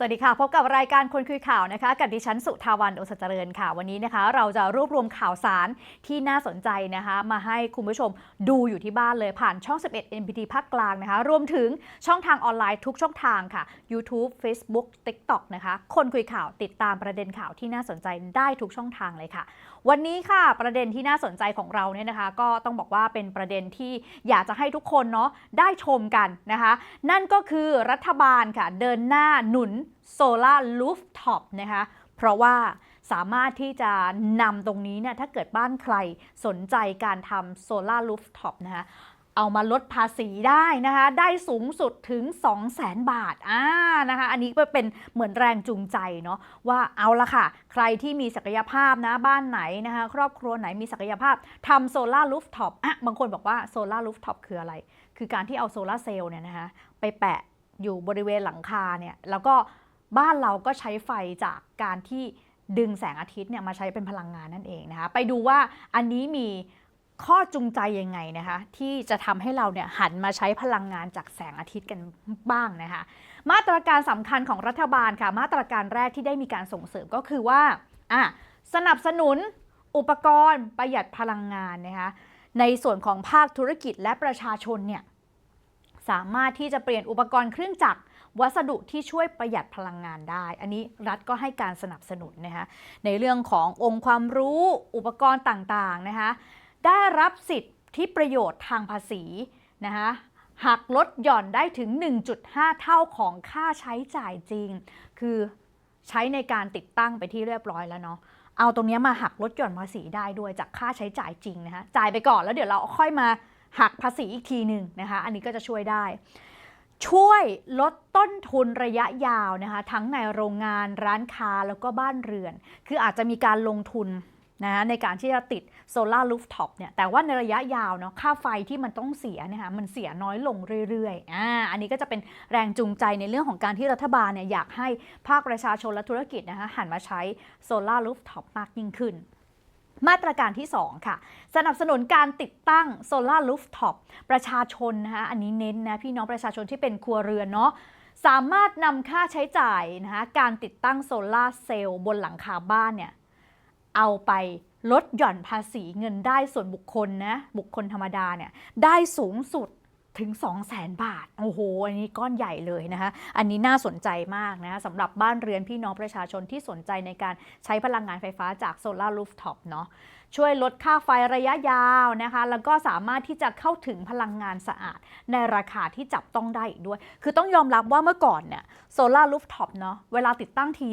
สวัสดีค่ะ พบกับรายการคนคุยข่าวนะคะกับดิฉันสุทาวันโอสจเจริญค่ะ วันนี้นะคะ เราจะรวบรวมข่าวสารที่น่าสนใจนะคะ มาให้คุณผู้ชมดูอยู่ที่บ้านเลยผ่านช่อง 11 NPT ภาคกลางนะคะ รวมถึงช่องทางออนไลน์ทุกช่องทางค่ะ YouTube Facebook TikTok นะคะ คนคุยข่าวติดตามประเด็นข่าวที่น่าสนใจได้ทุกช่องทางเลยค่ะ วันนี้ค่ะประเด็นที่น่าสนใจของเราเนี่ยนะคะ ก็ต้องบอกว่าเป็นประเด็นที่อยากจะให้ทุกคนเนาะได้ชมกันนะคะ นั่นก็คือรัฐบาลค่ะ เดินหน้าหนุนโซลาร์ลูฟท็อปนะคะเพราะว่าสามารถที่จะนำตรงนี้เนี่ยถ้าเกิดบ้านใครสนใจการทำโซลาร์ลูฟท็อปนะคะ เอามาลดภาษีได้นะคะ ได้สูงสุดถึง 200,000 บาทอ่านะคะ อันนี้ก็เป็นเหมือนแรงจูงใจเนาะว่าเอาละค่ะ ใครที่มีศักยภาพนะบ้านไหนนะคะ ครอบครัวไหนมีศักยภาพทำโซลาร์ลูฟท็อปอะบางคนบอกว่าโซลาร์ลูฟท็อปคืออะไร คือการที่เอาโซลาร์เซลล์เนี่ยนะคะไปแปะอยู่บริเวณหลังคาเนี่ยแล้วก็บ้านเราก็ใช้ไฟจากการที่ดึงแสงอาทิตย์เนี่ยมาใช้เป็นพลังงานนั่นเองนะคะ ไปดูว่าอันนี้มี ข้อจูงใจยังไงนะคะที่จะทำให้เราเนี่ยหันมาใช้พลังงานจากแสงอาทิตย์กันบ้างนะคะ มาตรการสำคัญของรัฐบาลค่ะ มาตรการแรกที่ได้มีการส่งเสริมก็คือว่าอะสนับสนุนอุปกรณ์ประหยัดพลังงานนะคะในส่วนของภาคธุรกิจและประชาชนเนี่ยสามารถที่จะเปลี่ยนอุปกรณ์เครื่องจักรวัสดุที่ช่วยประหยัดพลังงานได้ อันนี้รัฐก็ให้การสนับสนุนนะคะในเรื่องขององค์ความรู้อุปกรณ์ต่างๆนะคะ ได้รับสิทธิประโยชน์ทางภาษีนะคะหักลดหย่อนได้ถึง 1.5 เท่าของค่าใช้จ่ายจริง คือใช้ในการติดตั้งไปที่เรียบร้อยแล้วเนาะเอาตรงนี้มาหักลดหย่อนภาษีได้ด้วยจากค่าใช้จ่ายจริงนะคะจ่ายไปก่อนแล้วเดี๋ยวเราค่อยมาหักภาษีอีกทีหนึ่งนะคะอันนี้ก็จะช่วยได้ ช่วยลดต้นทุนระยะยาวนะคะทั้งในโรงงานร้านค้าแล้วก็บ้านเรือน คืออาจจะมีการลงทุน นะในการที่จะติดโซลาร์ลูฟท็อปเนี่ยแต่ว่าในระยะยาวเนาะค่าไฟที่มันต้องเสียเนะคะมันเสียน้อยลงเรื่อยๆอ่าอันนี้ก็จะเป็นแรงจูงใจในเรื่องของการที่รัฐบาลเนี่ยอยากให้ภาคประชาชนและธุรกิจนะคะหันมาใช้โซลาร์ลูฟท็อปมากยิ่งขึ้นมาตรการที่ 2 ค่ะ สนับสนุนการติดตั้งโซลาร์ลูฟท็อปประชาชนนะคะอันนี้เน้นนะพี่น้องประชาชนที่เป็นครัวเรือนเนาะสามารถนำค่าใช้จ่ายนะคะการติดตั้งโซลาร์เซลล์บนหลังคาบ้านเนี่ย เอาไปลดหย่อนภาษีเงินได้ส่วนบุคคลนะ บุคคลธรรมดาเนี่ยได้สูงสุดถึง 2 0 0แสนบาท โอ้โห อันนี้ก้อนใหญ่เลยนะคะ อันนี้น่าสนใจมากนะสำหรับบ้านเรือนพี่น้องประชาชนที่สนใจในการใช้พลังงานไฟฟ้าจากโซลาร์รูฟท็อปเนาะ ช่วยลดค่าไฟระยะยาวนะคะ แล้วก็สามารถที่จะเข้าถึงพลังงานสะอาด ในราคาที่จับต้องได้อีกด้วย คือต้องยอมรับว่าเมื่อก่อนเนี่ยโซลาร์รูฟท็อปเนาะ เวลาติดตั้งที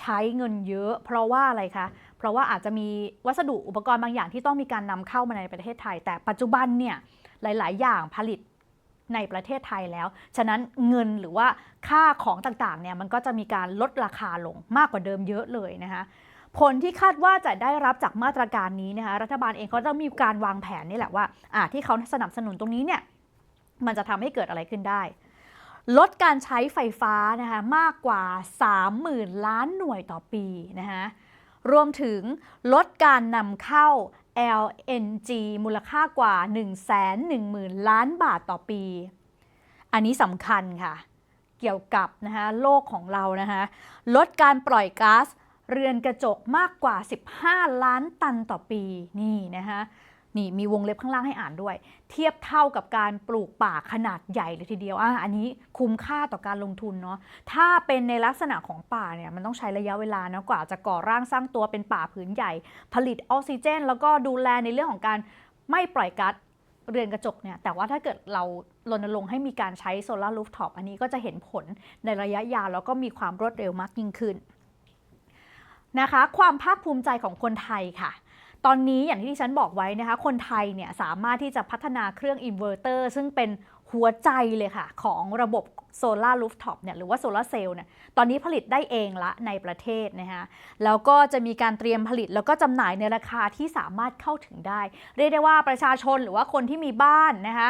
ใช้เงินเยอะ เพราะว่าอะไรคะ เพราะว่าอาจจะมีวัสดุอุปกรณ์บางอย่างที่ต้องมีการนำเข้ามาในประเทศไทย แต่ปัจจุบันเนี่ยหลาย ๆ อย่างผลิตในประเทศไทยแล้ว ฉะนั้นเงินหรือว่าค่าของต่าง ๆ เนี่ยมันก็จะมีการลดราคาลงมากกว่าเดิมเยอะเลยนะคะผลที่คาดว่าจะได้รับจากมาตรการนี้นะคะรัฐบาลเองก็จะมีการวางแผนนี่แหละว่าอ่าที่เขาสนับสนุนตรงนี้เนี่ยมันจะทำให้เกิดอะไรขึ้นได้ ลดการใช้ไฟฟ้านะคะมากกว่า 30,000 ล้านหน่วยต่อปีนะคะ รวมถึงลดการนำเข้า LNG มูลค่ากว่า 110,000 ล้านบาทต่อปี อันนี้สำคัญค่ะ เกี่ยวกับนะคะโลกของเรานะคะลดการปล่อยก๊าซเรือนกระจกมากกว่า 15 ล้านตันต่อปีนี่นะคะ นี่มีวงเล็บข้างล่างให้อ่านด้วย เทียบเท่ากับการปลูกป่าขนาดใหญ่เลยทีเดียวอะอันนี้คุ้มค่าต่อการลงทุนเนาะถ้าเป็นในลักษณะของป่าเนี่ยมันต้องใช้ระยะเวลานะกว่าจะก่อร่างสร้างตัวเป็นป่าผืนใหญ่ ผลิตออกซิเจน แล้วก็ดูแลในเรื่องของการไม่ปล่อยก๊าซเรือนกระจกเนี่ยแต่ว่าถ้าเกิดเรารณรงค์ให้มีการใช้โซลาร์รูฟท็อปอันนี้ก็จะเห็นผลในระยะยาวแล้วก็มีความรวดเร็วมากยิ่งขึ้นนะคะ ความภาคภูมิใจของคนไทยค่ะ ตอนนี้อย่างที่ที่ฉันบอกไว้นะคะ คนไทยเนี่ยสามารถที่จะพัฒนาเครื่องอินเวอร์เตอร์ซึ่งเป็นหัวใจเลยค่ะ ของระบบโซลาร์รูฟท็อปเนี่ยหรือว่าโซลาร์เซลล์เนี่ยตอนนี้ผลิตได้เองละในประเทศนะคะแล้วก็จะมีการเตรียมผลิตแล้วก็จำหน่ายในราคาที่สามารถเข้าถึงได้ เรียกได้ว่าประชาชนหรือว่าคนที่มีบ้านนะคะ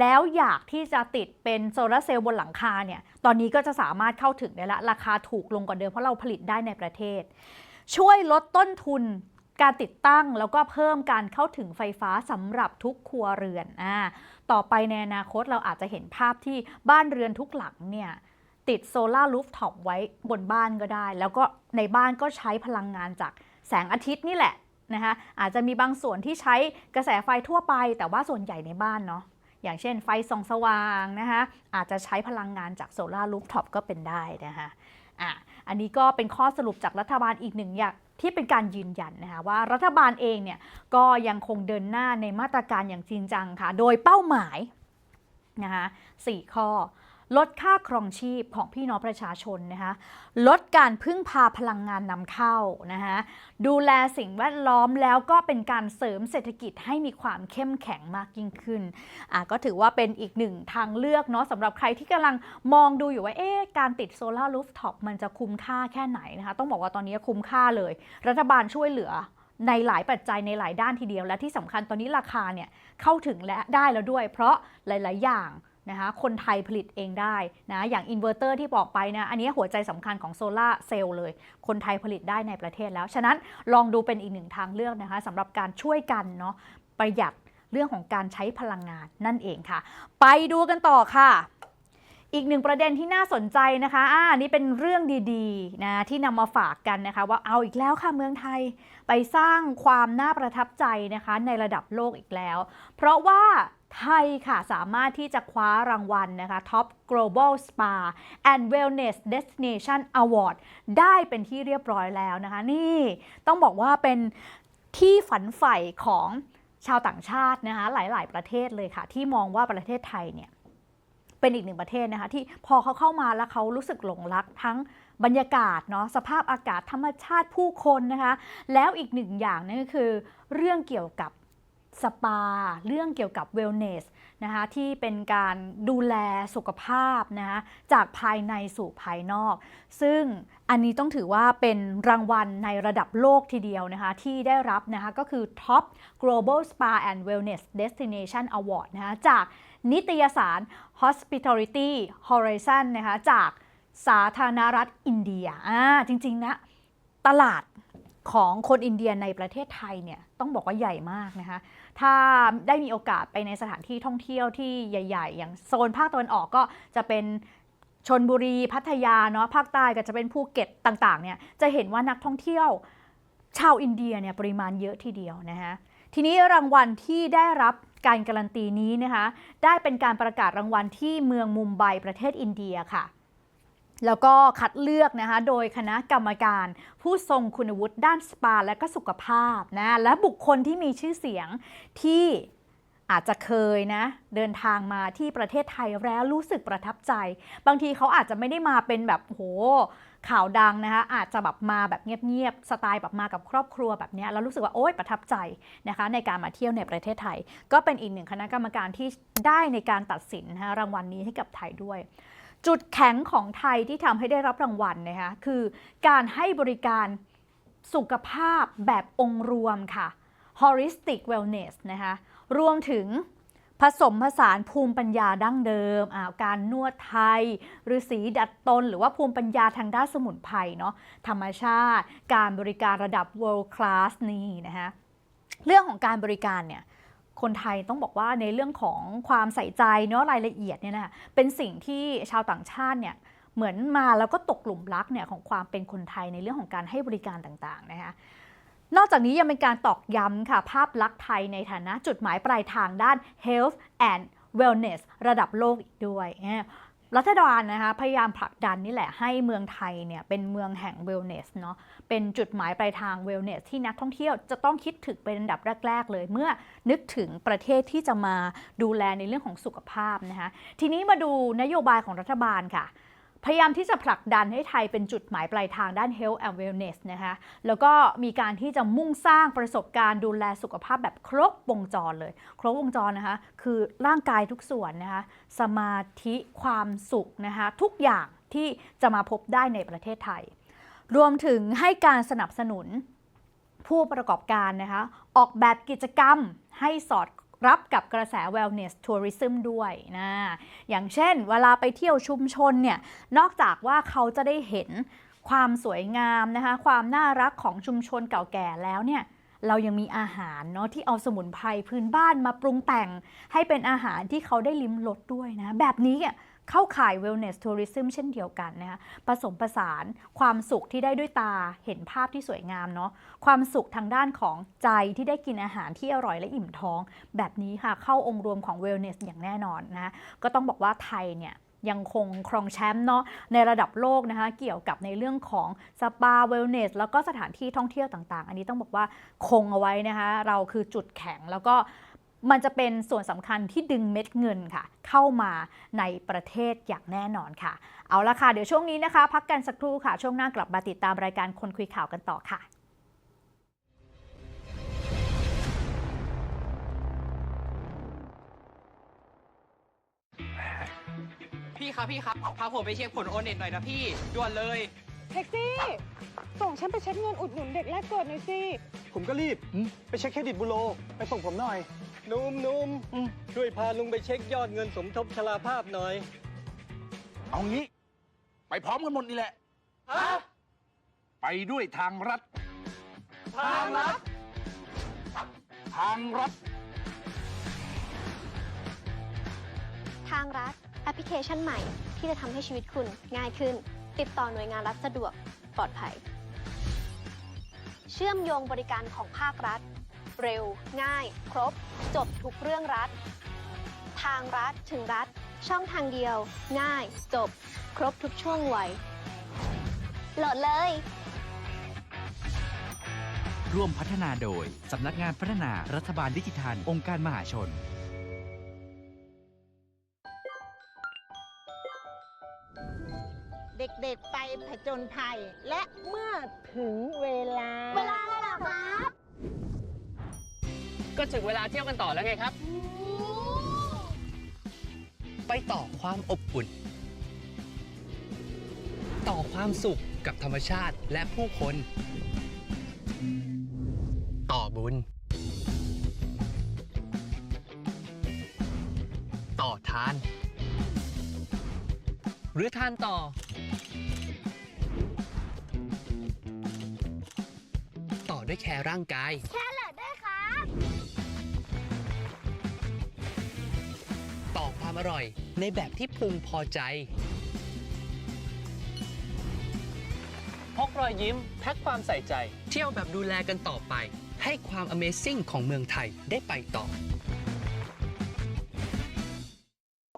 แล้วอยากที่จะติดเป็นโซลาร์เซลล์บนหลังคาเนี่ยตอนนี้ก็จะสามารถเข้าถึงได้ละราคาถูกลงกว่าเดิมเพราะเราผลิตได้ในประเทศ ช่วยลดต้นทุน การติดตั้งแล้วก็เพิ่มการเข้าถึงไฟฟ้าสำหรับทุกครัวเรือนอ่าต่อไปในอนาคตเราอาจจะเห็นภาพที่บ้านเรือนทุกหลังเนี่ยติดโซลาร์รูฟท็อปไว้บนบ้านก็ได้ แล้วก็ในบ้านก็ใช้พลังงานจากแสงอาทิตย์นี่แหละนะคะอาจจะมีบางส่วนที่ใช้กระแสไฟทั่วไป แต่ว่าส่วนใหญ่ในบ้านเนาะอย่างเช่นไฟส่องสว่างนะคะอาจจะใช้พลังงานจากโซลาร์รูฟท็อปก็เป็นได้นะคะอะอันนี้ก็เป็นข้อสรุปจากรัฐบาลอีกหนึ่งอย่าง ที่เป็นการยืนยันนะคะว่ารัฐบาลเองเนี่ยก็ยังคงเดินหน้าในมาตรการอย่างจริงจังค่ะ โดยเป้าหมายนะคะสี่ข้อ ลดค่าครองชีพของพี่น้องประชาชนนะคะลดการพึ่งพาพลังงานนำเข้านะคะดูแลสิ่งแวดล้อมแล้วก็เป็นการเสริมเศรษฐกิจให้มีความเข้มแข็งมากยิ่งขึ้นอะก็ถือว่าเป็นอีกหนึ่งทางเลือกเนาะสำหรับใครที่กำลังมองดูอยู่ว่าเอ๊ะการติดโซลาร์รูฟท็อปมันจะคุ้มค่าแค่ไหนนะคะต้องบอกว่าตอนนี้คุ้มค่าเลย รัฐบาลช่วยเหลือในหลายปัจจัยในหลายด้านทีเดียวและที่สำคัญตอนนี้ราคาเนี่ยเข้าถึงและได้แล้วด้วย เพราะหลาย ๆ อย่าง นะคะคนไทยผลิตเองได้นะอย่างอินเวอร์เตอร์ที่บอกไปนะอันนี้หัวใจสำคัญของโซลาเซลล์เลย คนไทยผลิตได้ในประเทศแล้ว ฉะนั้นลองดูเป็นอีกหนึ่งทางเลือกนะคะสำหรับการช่วยกันเนาะประหยัดเรื่องของการใช้พลังงานนั่นเองค่ะ ไปดูกันต่อค่ะอีกหนึ่งประเด็นที่น่าสนใจนะคะอ่านี่เป็นเรื่องดีๆนะที่นำมาฝากกันนะคะ ว่าเอาอีกแล้วค่ะเมืองไทยไปสร้างความน่าประทับใจนะคะในระดับโลกอีกแล้ว เพราะว่า ไทยค่ะสามารถที่จะคว้ารางวัลนะคะ Top Global Spa and Wellness Destination Award ได้เป็นที่เรียบร้อยแล้วนะคะ นี่ต้องบอกว่าเป็นที่ฝันใฝ่ของชาวต่างชาตินะคะหลาย ๆ ประเทศเลยค่ะ ที่มองว่าประเทศไทยเนี่ยเป็นอีกหนึ่งประเทศนะคะที่พอเขาเข้ามาแล้วเขารู้สึกหลงรักทั้งบรรยากาศเนาะสภาพอากาศธรรมชาติผู้คนนะคะ แล้วอีกหนึ่งอย่างนั่นก็คือ เรื่องเกี่ยวกับ สปา เรื่องเกี่ยวกับเวลเนสนะคะที่เป็นการดูแลสุขภาพนะคะจากภายในสู่ภายนอก ซึ่งอันนี้ต้องถือว่าเป็นรางวัลในระดับโลกทีเดียวนะคะที่ได้รับนะคะก็คือ Top Global Spa and Wellness Destination Award นะคะจากนิตยสาร Hospitality Horizon นะคะจากสาธารณรัฐอินเดียอ่าจริงๆนะตลาดของคนอินเดียในประเทศไทยเนี่ยต้องบอกว่าใหญ่มากนะคะ ถ้าได้มีโอกาสไปในสถานที่ท่องเที่ยวที่ใหญ่ ๆ อย่างโซนภาคตะวันออกก็จะเป็นชนบุรีพัทยาเนาะภาคใต้ก็จะเป็นภูเก็ตต่างๆเนี่ยจะเห็นว่านักท่องเที่ยวชาวอินเดียเนี่ยปริมาณเยอะทีเดียวนะคะทีนี้รางวัลที่ได้รับการการันตีนี้นะคะได้เป็นการประกาศรางวัลที่เมืองมุมไบประเทศอินเดียค่ะ แล้วก็คัดเลือกนะคะโดยคณะกรรมการ ผู้ทรงคุณวุฒิด้านสปาและก็สุขภาพนะและบุคคลที่มีชื่อเสียงที่อาจจะเคยนะเดินทางมาที่ประเทศไทยแล้วรู้สึกประทับใจ บางทีเขาอาจจะไม่ได้มาเป็นแบบโหข่าวดังนะคะอาจจะแบบมาแบบเงียบๆสไตล์แบบมากับครอบครัวแบบนี้แล้วรู้สึกว่าโอ๊ยประทับใจนะคะในการมาเที่ยวในประเทศไทย ก็เป็นอีกหนึ่งคณะกรรมการที่ได้ในการตัดสินนะคะรางวัลนี้ให้กับไทยด้วย จุดแข็งของไทยที่ทำให้ได้รับรางวัลนะคะคือการให้บริการสุขภาพแบบองค์รวมค่ะ holistic wellness นะคะรวมถึงผสมผสานภูมิปัญญาดั้งเดิมอาการนวดไทยฤาษีดัดตน หรือว่าภูมิปัญญาทางด้านสมุนไพรเนาะธรรมชาติ การบริการระดับ world class นี่นะคะเรื่องของการบริการเนี่ย คนไทยต้องบอกว่าในเรื่องของความใส่ใจเนาะรายละเอียดเนี่ยนะเป็นสิ่งที่ชาวต่างชาติเนี่ยเหมือนมาแล้วก็ตกหลุมรักเนี่ยของความเป็นคนไทยในเรื่องของการให้บริการต่างๆนะคะนอกจากนี้ยังเป็นการตอกย้ำค่ะ ภาพลักษณ์ไทยในฐานะจุดหมายปลายทางด้าน health and wellness ระดับโลกอีกด้วยเนี่ย รัฐบาลนะคะพยายามผลักดันนี่แหละให้เมืองไทยเนี่ยเป็นเมืองแห่งเวลเนสเนาะเป็นจุดหมายปลายทางเวลเนสที่นักท่องเที่ยวจะต้องคิดถึงเป็นอันดับแรก ๆ เลย เมื่อนึกถึงประเทศที่จะมาดูแลในเรื่องของสุขภาพนะคะทีนี้มาดูนโยบายของรัฐบาลค่ะ พยายามที่จะผลักดันให้ไทยเป็นจุดหมายปลายทางด้าน health and wellness นะคะแล้วก็มีการที่จะมุ่งสร้างประสบการณ์ดูแลสุขภาพแบบครบวงจรเลย ครบวงจรนะคะคือร่างกายทุกส่วนนะคะสมาธิความสุขนะคะทุกอย่างที่จะมาพบได้ในประเทศไทย รวมถึงให้การสนับสนุนผู้ประกอบการนะคะออกแบบกิจกรรมให้สอด รับกับกระแส wellness tourism ด้วยนะอย่างเช่นเวลาไปเที่ยวชุมชนเนี่ยนอกจากว่าเขาจะได้เห็นความสวยงามนะคะความน่ารักของชุมชนเก่าแก่แล้วเนี่ยเรายังมีอาหารเนาะที่เอาสมุนไพรพื้นบ้านมาปรุงแต่ง ให้เป็นอาหารที่เขาได้ลิ้มรสด้วยนะแบบนี้อะ เข้าข่าย wellness tourism เช่นเดียวกันนะคะผสมผสานความสุขที่ได้ด้วยตาเห็นภาพที่สวยงามเนาะความสุขทางด้านของใจที่ได้กินอาหารที่อร่อยและอิ่มท้อง แบบนี้ค่ะเข้าองค์รวมของ wellness อย่างแน่นอนนะก็ต้องบอกว่าไทยเนี่ยยังคงครองแชมป์เนาะในระดับโลกนะคะเกี่ยวกับในเรื่องของสปาเวลเนสแล้วก็สถานที่ท่องเที่ยวต่างๆ อันนี้ต้องบอกว่าคงเอาไว้นะคะเราคือจุดแข็งแล้วก็ มันจะเป็นส่วนสำคัญที่ดึงเม็ดเงินค่ะ เข้ามาในประเทศอย่างแน่นอนค่ะ เอาละค่ะ เดี๋ยวช่วงนี้นะคะ พักกันสักครู่ค่ะ ช่วงหน้ากลับมาติดตามรายการคนคุยข่าวกันต่อค่ะพี่ครับพี่ครับพาผมไปเช็คผลโอนเน็ตหน่อยนะพี่ด่วนเลยแท็กซี่ ส่งฉันไปเช็คเงินอุดหนุนเด็กแรกเกิดหน่อยสิ ผมก็รีบ ไปเช็คเครดิตบูโร ไปส่งผมหน่อย นุ่มนุ่มช่วยพาลุงไปเช็คยอดเงินสมทบชราภาพหน่อยเอางี้ ไปพร้อมกันหมดนี่แหละไปด้วยทางรัฐ ทางลัดทางรัฐ ทางรัฐแอปพลิเคชันใหม่ที่จะทำให้ชีวิตคุณง่ายขึ้น ติดต่อหน่วยงานรัฐสะดวกปลอดภัย เชื่อมโยงบริการของภาครัฐ เร็ว ง่าย ครบ จบทุกเรื่องรัฐ ทางรัฐถึงรัฐ ช่องทางเดียว ง่าย จบ ครบทุกช่วงวัยโหลดเลย ร่วมพัฒนาโดย สำนักงานพัฒนารัฐบาลดิจิทัล องค์การมหาชน เด็กๆไปผจญภัย และเมื่อถึงเวลา เวลาอะไรล่ะครับ ก็ถึงเวลาเที่ยวกันต่อแล้วไงครับ ไปต่อความอบอุ่น ต่อความสุขกับธรรมชาติและผู้คน ต่อบุญ ต่อทาน หรือทานต่อ ต่อด้วยแคร์ร่างกายต่อ ความอร่อย ในแบบที่พึงพอใจ พกรอยยิ้มแพ็คความใส่ใจ เที่ยวแบบดูแลกันต่อไป ให้ความ Amazing ของเมืองไทยได้ไปต่อ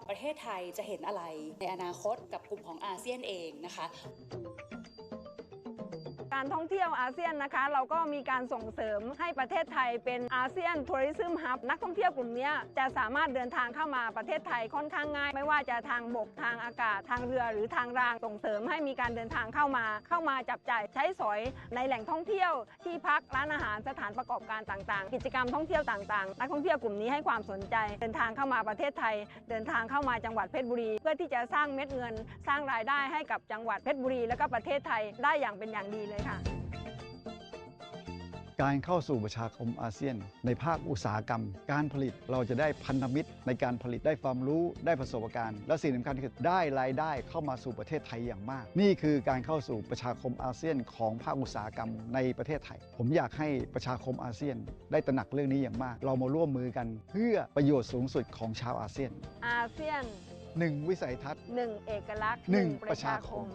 ประเทศไทยจะเห็นอะไรในอนาคตกับกลุ่มของอาเซียนเองนะคะ การท่องเที่ยวอาเซียนนะคะ เราก็มีการส่งเสริมให้ประเทศไทยเป็นอาเซียนทัวริซึมฮับนักท่องเที่ยวกลุ่มนี้จะสามารถเดินทางเข้ามาประเทศไทยค่อนข้างง่าย ไม่ว่าจะทางบกทางอากาศทางเรือหรือทางรางส่งเสริมให้มีการเดินทางเข้ามา เข้ามาจับจ่ายใช้สอยในแหล่งท่องเที่ยวที่พักร้านอาหารสถานประกอบการต่างๆ กิจกรรมท่องเที่ยวต่างๆ นักท่องเที่ยวกลุ่มนี้ให้ความสนใจ เดินทางเข้ามาประเทศไทย เดินทางเข้ามาจังหวัดเพชรบุรี เพื่อที่จะสร้างเม็ดเงิน สร้างรายได้ให้กับจังหวัดเพชรบุรี และก็ประเทศไทยได้อย่างเป็นอย่างดีเลยค่ะ การเข้าสู่ประชาคมอาเซียน ในภาคอุตสาหกรรม การผลิตเราจะได้พันธมิตร ในการผลิตได้ความรู้ได้ประสบการณ์ และสิ่งสำคัญคือได้รายได้เข้ามาสู่ประเทศไทยอย่างมาก นี่คือการเข้าสู่ประชาคมอาเซียนของภาคอุตสาหกรรมในประเทศไทย ผมอยากให้ประชาคมอาเซียน ได้ตระหนักเรื่องนี้อย่างมาก เรามาร่วมมือกัน เพื่อประโยชน์สูงสุดของชาวอาเซียนอาเซียน 1 วิสัยทัศน์หนึ่งเอกลักษณ์หนึ่งประชาคม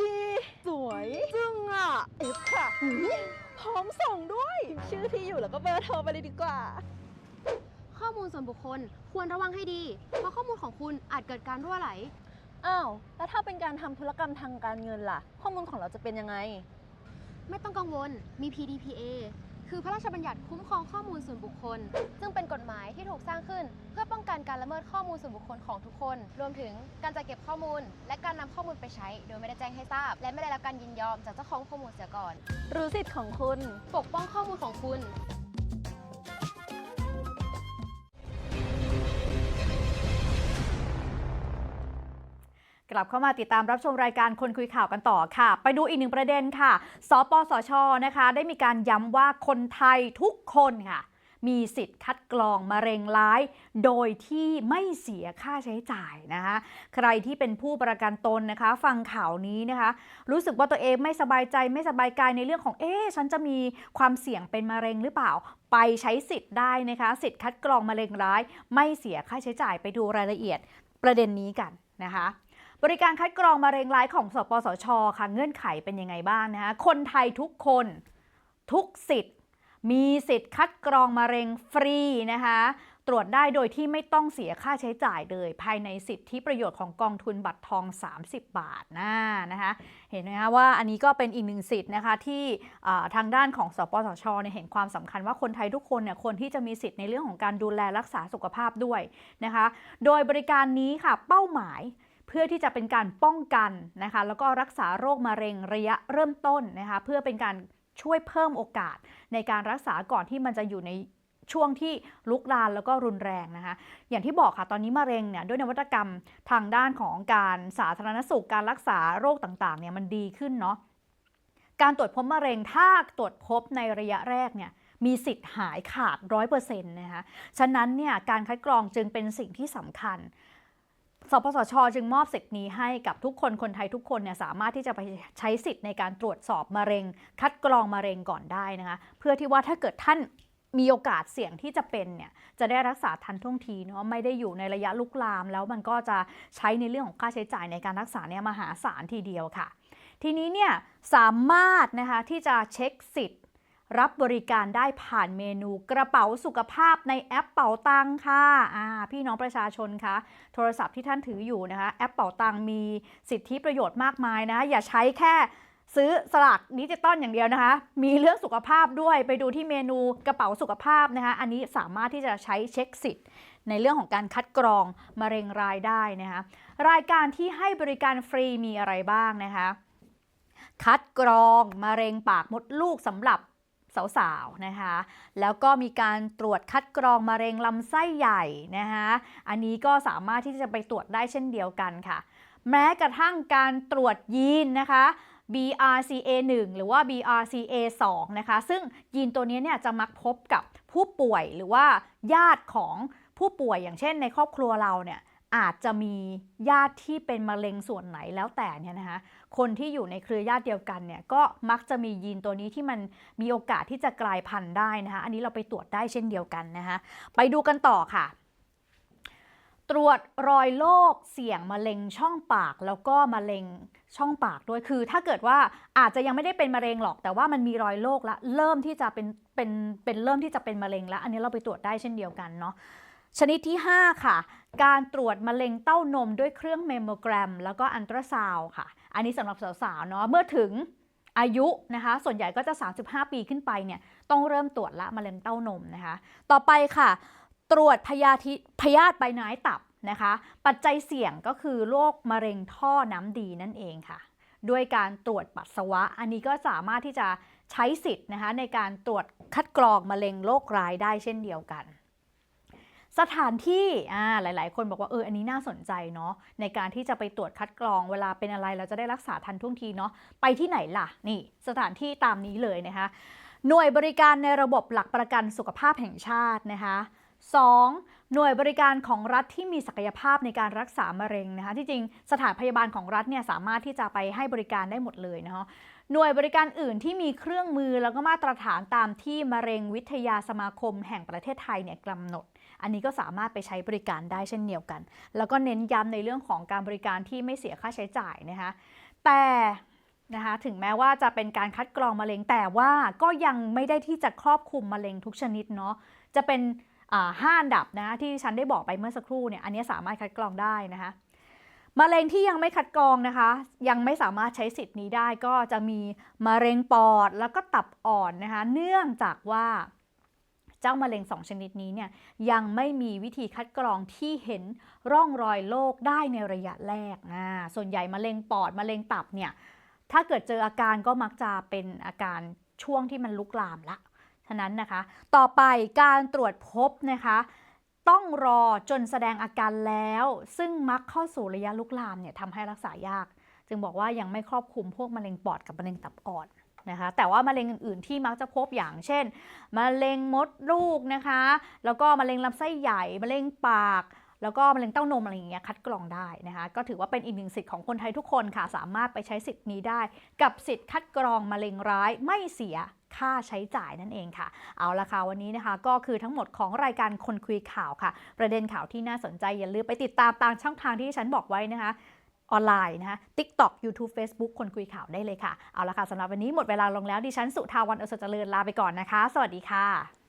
ดี สวยจึงอะเอฟค่ะพร้อมส่งด้วย ชื่อที่อยู่แล้วก็เบอร์โทรไปเลยดีกว่า ข้อมูลส่วนบุคคลควรระวังให้ดี เพราะข้อมูลของคุณอาจเกิดการรั่วไหล อ้าว แล้วถ้าเป็นการทำธุรกรรมทางการเงินล่ะ ข้อมูลของเราจะเป็นยังไง ไม่ต้องกังวล มี PDPA คือพระราชบัญญัติคุ้มครองข้อมูลส่วนบุคคล ซึ่งเป็นกฎหมายที่ถูกสร้างขึ้น เพื่อป้องกันการละเมิดข้อมูลส่วนบุคคลของทุกคน รวมถึงการจัดเก็บข้อมูล และการนำข้อมูลไปใช้ โดยไม่ได้แจ้งให้ทราบ และไม่ได้รับการยินยอมจากเจ้าของข้อมูลเสียก่อน รู้สิทธิ์ของคุณ ปกป้องข้อมูลของคุณ กลับเข้ามาติดตามรับชมรายการคนคุยข่าวกันต่อค่ะ ไปดูอีกหนึ่งประเด็นค่ะ สปสชนะคะ ได้มีการย้ำว่าคนไทยทุกคนค่ะ มีสิทธิ์คัดกรองมะเร็งร้าย โดยที่ไม่เสียค่าใช้จ่ายนะคะ ใครที่เป็นผู้ประกันตนนะคะ ฟังข่าวนี้นะคะ รู้สึกว่าตัวเองไม่สบายใจไม่สบายกายในเรื่องของเอ๊ะฉันจะมีความเสี่ยงเป็นมะเร็งหรือเปล่าไปใช้สิทธิ์ได้นะคะ สิทธิ์คัดกรองมะเร็งร้าย ไม่เสียค่าใช้จ่ายไปดูรายละเอียดประเด็นนี้กันนะคะ บริการคัดกรองมะเร็งร้ายของสปสช ค่ะ เงื่อนไขเป็นยังไงบ้างนะคะคนไทยทุกคนทุกสิทธิ์ มีสิทธิ์คัดกรองมะเร็งฟรีนะคะตรวจได้โดยที่ไม่ต้องเสียค่าใช้จ่ายเลย ภายในสิทธิประโยชน์ของกองทุนบัตรทอง 30 บาทนะนะคะเห็นไหมคะว่าอันนี้ก็เป็นอีกหนึ่งสิทธิ์นะคะที่ทางด้านของสปสชเนี่ยเห็นความสำคัญว่าคนไทยทุกคนเนี่ยควรที่จะมีสิทธิ์ในเรื่องของการดูแลรักษาสุขภาพด้วยนะคะ โดยบริการนี้ค่ะเป้าหมาย เพื่อที่จะเป็นการป้องกันนะคะแล้วก็รักษาโรคมะเร็งระยะเริ่มต้นนะคะเพื่อเป็นการช่วยเพิ่มโอกาสในการรักษาก่อนที่มันจะอยู่ในช่วงที่ลุกลามแล้วก็รุนแรงนะคะ อย่างที่บอกค่ะ ตอนนี้มะเร็งเนี่ยด้วยนวัตกรรมทางด้านของการสาธารณสุขการรักษาโรคต่างๆเนี่ยมันดีขึ้นเนาะ การตรวจพบมะเร็งถ้าตรวจพบในระยะแรกเนี่ยมีสิทธิ์หายขาด 100%นะคะ ฉะนั้นเนี่ยการคัดกรองจึงเป็นสิ่งที่สำคัญ สปสช จึงมอบสิทธิ์นี้ให้กับทุกคนคนไทยทุกคนเนี่ยสามารถที่จะไปใช้สิทธิ์ในการตรวจสอบมะเร็ง คัดกรองมะเร็งก่อนได้นะคะเพื่อที่ว่าถ้าเกิดท่านมีโอกาสเสี่ยงที่จะเป็นเนี่ยจะได้รักษาทันท่วงทีเนาะไม่ได้อยู่ในระยะลุกลาม แล้วมันก็จะใช้ในเรื่องของค่าใช้จ่ายในการรักษาเนี่ยมหาศาลทีเดียวค่ะ ทีนี้เนี่ยสามารถนะคะที่จะเช็คสิทธิ์ รับบริการได้ผ่านเมนูกระเป๋าสุขภาพในแอปเป๋าตังค่ะอ่าพี่น้องประชาชนคะโทรศัพท์ที่ท่านถืออยู่นะคะ แอปเป๋าตังมีสิทธิประโยชน์มากมายนะ อย่าใช้แค่ซื้อสลากดิจิตอลอย่างเดียวนะคะ มีเรื่องสุขภาพด้วยไปดูที่เมนูกระเป๋าสุขภาพนะคะ อันนี้สามารถที่จะใช้เช็คสิทธิ์ ในเรื่องของการคัดกรองมะเร็งรายได้นะคะ รายการที่ให้บริการฟรีมีอะไรบ้างนะคะ คัดกรองมะเร็งปากมดลูกสำหรับ สาวๆนะคะ แล้วก็มีการตรวจคัดกรองมะเร็งลำไส้ใหญ่นะคะอันนี้ก็สามารถที่จะไปตรวจได้เช่นเดียวกันค่ะ แม้กระทั่งการตรวจยีนนะคะ BRCA1 หรือว่า BRCA2 นะคะ ซึ่งยีนตัวนี้เนี่ยจะมักพบกับผู้ป่วยหรือว่าญาติของผู้ป่วยอย่างเช่นในครอบครัวเราเนี่ย อาจจะมีญาติที่เป็นมะเร็งส่วนไหนแล้วแต่เนี่ยนะคะคนที่อยู่ในเครือญาติเดียวกันเนี่ยก็มักจะมียีนตัวนี้ที่มันมีโอกาสที่จะกลายพันธุ์ได้นะคะอันนี้เราไปตรวจได้เช่นเดียวกันนะคะไปดูกันต่อค่ะ ตรวจรอยโรคเสี่ยงมะเร็งช่องปาก แล้วก็มะเร็งช่องปากด้วยคือ ถ้าเกิดว่าอาจจะยังไม่ได้เป็นมะเร็งหรอก แต่ว่ามันมีรอยโรคละเริ่มที่จะเป็นเป็นเป็นเริ่มที่จะเป็นมะเร็งแล้ว อันนี้เราไปตรวจได้เช่นเดียวกันเนาะ ชนิดที่ 5 ค่ะ การตรวจมะเร็งเต้านมด้วยเครื่องเมมโมแกรม แล้วก็อันตราซาวค่ะ อันนี้สำหรับสาวๆเนาะเมื่อถึงอายุนะคะ ส่วนใหญ่ก็จะ 35 ปีขึ้นไปเนี่ยต้องเริ่มตรวจละมะเร็งเต้านมนะคะ ต่อไปค่ะ ตรวจพยาธิพยาธิใบไม้ตับนะคะ ปัจจัยเสี่ยงก็คือโรคมะเร็งท่อน้ำดีนั่นเองค่ะ ด้วยการตรวจปัสสาวะ อันนี้ก็สามารถที่จะใช้สิทธิ์นะคะในการตรวจคัดกรองมะเร็งโรคร้ายได้เช่นเดียวกัน สถานที่อ่าหลาย ๆ คนบอกว่าเอออันนี้น่าสนใจเนาะในการที่จะไปตรวจคัดกรองเวลาเป็นอะไรเราจะได้รักษาทันท่วงทีเนาะไปที่ไหนล่ะนี่สถานที่ตามนี้เลยนะคะหน่วยบริการในระบบหลักประกันสุขภาพแห่งชาตินะคะ 2. หน่วยบริการของรัฐที่มีศักยภาพในการรักษามะเร็งนะคะที่จริงสถานพยาบาลของรัฐเนี่ยสามารถที่จะไปให้บริการได้หมดเลยนะคะหน่วยบริการอื่นที่มีเครื่องมือแล้วก็มาตรฐานตามที่มะเร็งวิทยาสมาคมแห่งประเทศไทยเนี่ยกำหนด อันนี้ก็สามารถไปใช้บริการได้เช่นเดียวกัน แล้วก็เน้นย้ำในเรื่องของการบริการที่ไม่เสียค่าใช้จ่ายนะคะแต่นะคะถึงแม้ว่าจะเป็นการคัดกรองมะเร็งแต่ว่าก็ยังไม่ได้ที่จะครอบคลุมมะเร็งทุกชนิดเนาะจะเป็นห้าอันดับนะที่ฉันได้บอกไปเมื่อสักครู่เนี่ยอันนี้สามารถคัดกรองได้นะคะมะเร็งที่ยังไม่คัดกรองนะคะ ยังไม่สามารถใช้สิทธิ์นี้ได้ก็จะมีมะเร็งปอดแล้วก็ตับอ่อนนะคะเนื่องจากว่า เจ้ามะเร็งสองชนิดนี้เนี่ยยังไม่มีวิธีคัดกรองที่เห็นร่องรอยโรคได้ในระยะแรกอ่าส่วนใหญ่มะเร็งปอดมะเร็งตับเนี่ยถ้าเกิดเจออาการก็มักจะเป็นอาการช่วงที่มันลุกลามละฉะนั้นนะคะ ต่อไปการตรวจพบนะคะต้องรอจนแสดงอาการแล้ว ซึ่งมักเข้าสู่ระยะลุกลามเนี่ยทำให้รักษายาก จึงบอกว่ายังไม่ครอบคลุมพวกมะเร็งปอดกับมะเร็งตับอ่อน นะคะแต่ว่ามะเร็งอื่นๆที่มักจะพบอย่างเช่นมะเร็งมดลูกนะคะ แล้วก็มะเร็งลำไส้ใหญ่มะเร็งปาก แล้วก็มะเร็งเต้านมอะไรอย่างเงี้ยคัดกรองได้นะคะก็ถือว่าเป็นอีกหนึ่งสิทธิ์ของคนไทยทุกคนค่ะ สามารถไปใช้สิทธิ์นี้ได้ กับสิทธิ์คัดกรองมะเร็งร้ายไม่เสียค่าใช้จ่ายนั่นเองค่ะ เอาละค่ะวันนี้นะคะ ก็คือทั้งหมดของรายการคนคุยข่าวค่ะ ประเด็นข่าวที่น่าสนใจอย่าลืมไปติดตามตามช่องทางที่ฉันบอกไว้นะคะ ออนไลน์นะคะ TikTok YouTube Facebook คนคุยข่าวได้เลยค่ะ เอาละค่ะสำหรับวันนี้หมดเวลาลงแล้วดิฉันสุทาวันเอสเจริญลาไปก่อนนะคะ สวัสดีค่ะ